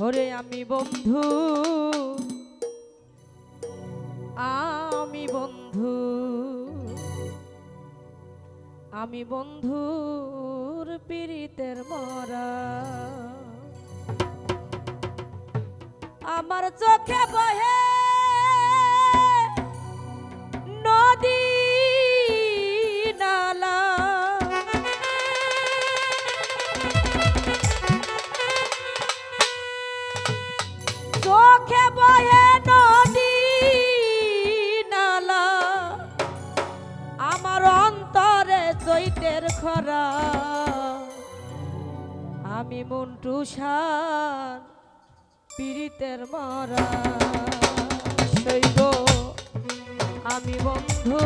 ওরে আমি বন্ধু আমি বন্ধু আমি বন্ধুর পীড়িতের মরা। আমার চোখে বহে শীতের মরা। সৈব আমি বন্ধু।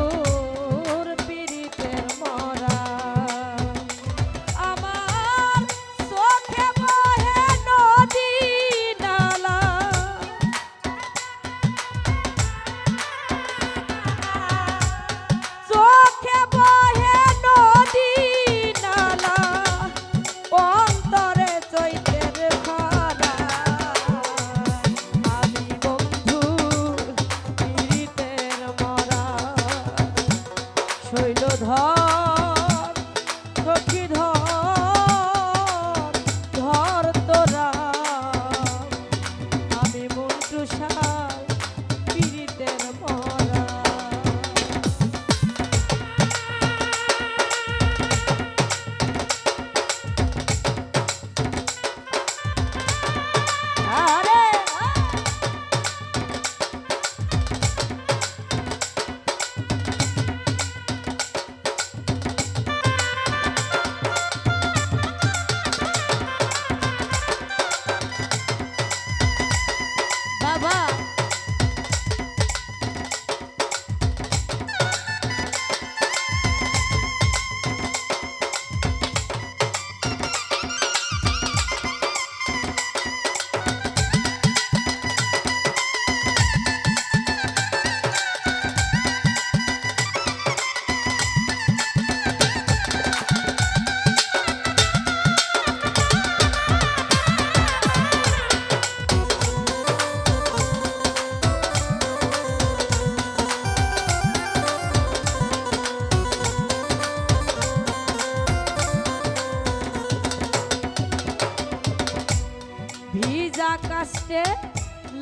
কষ্টে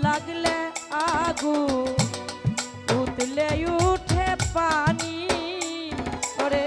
লাগলে আগু উতলে উঠে পানি করে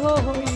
Bravo.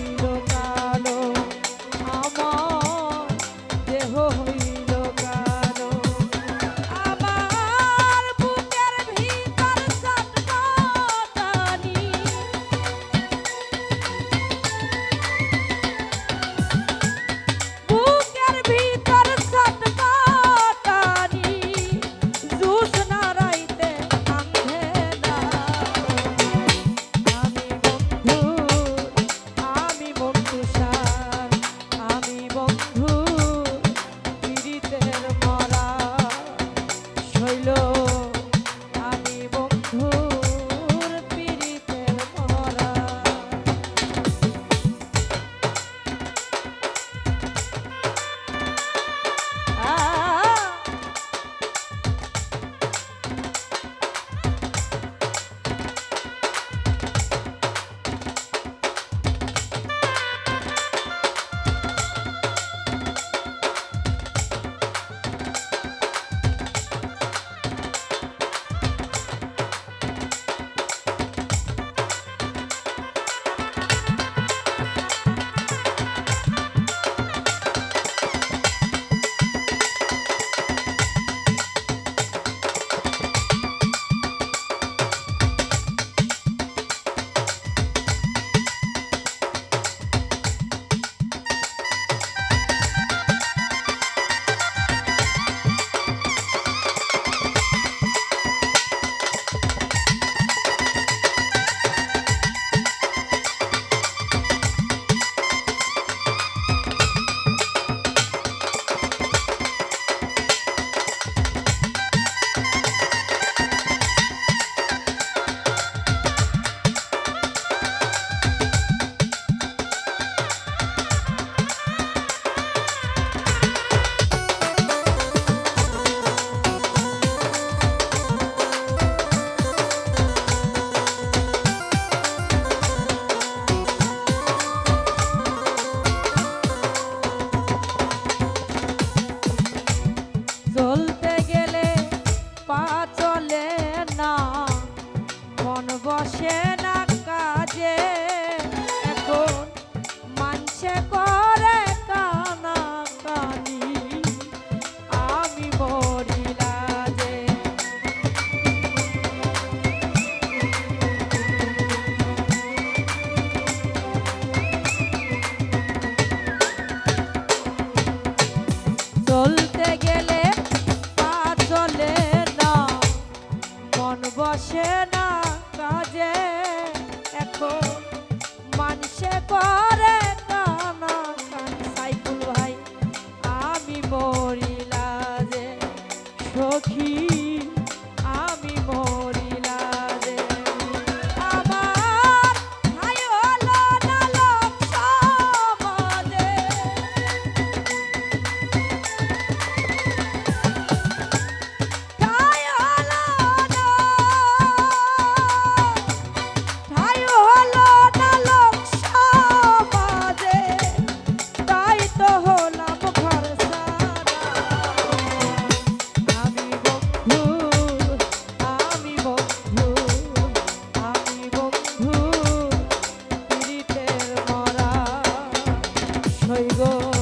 হই গো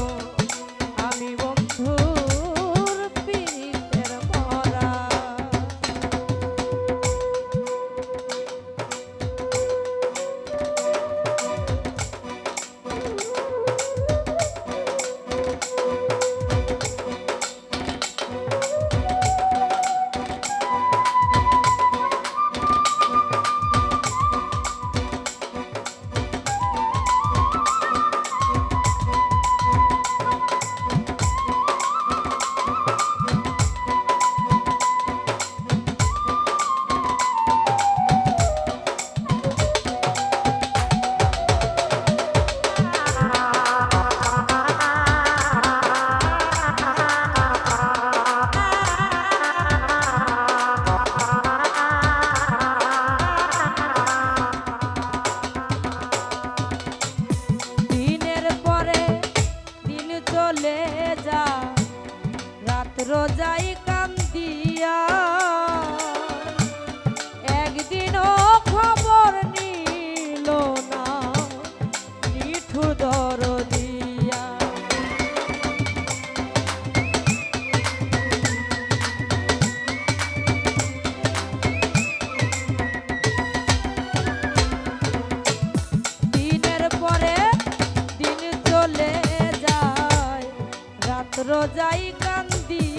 রোজাই কান্দি।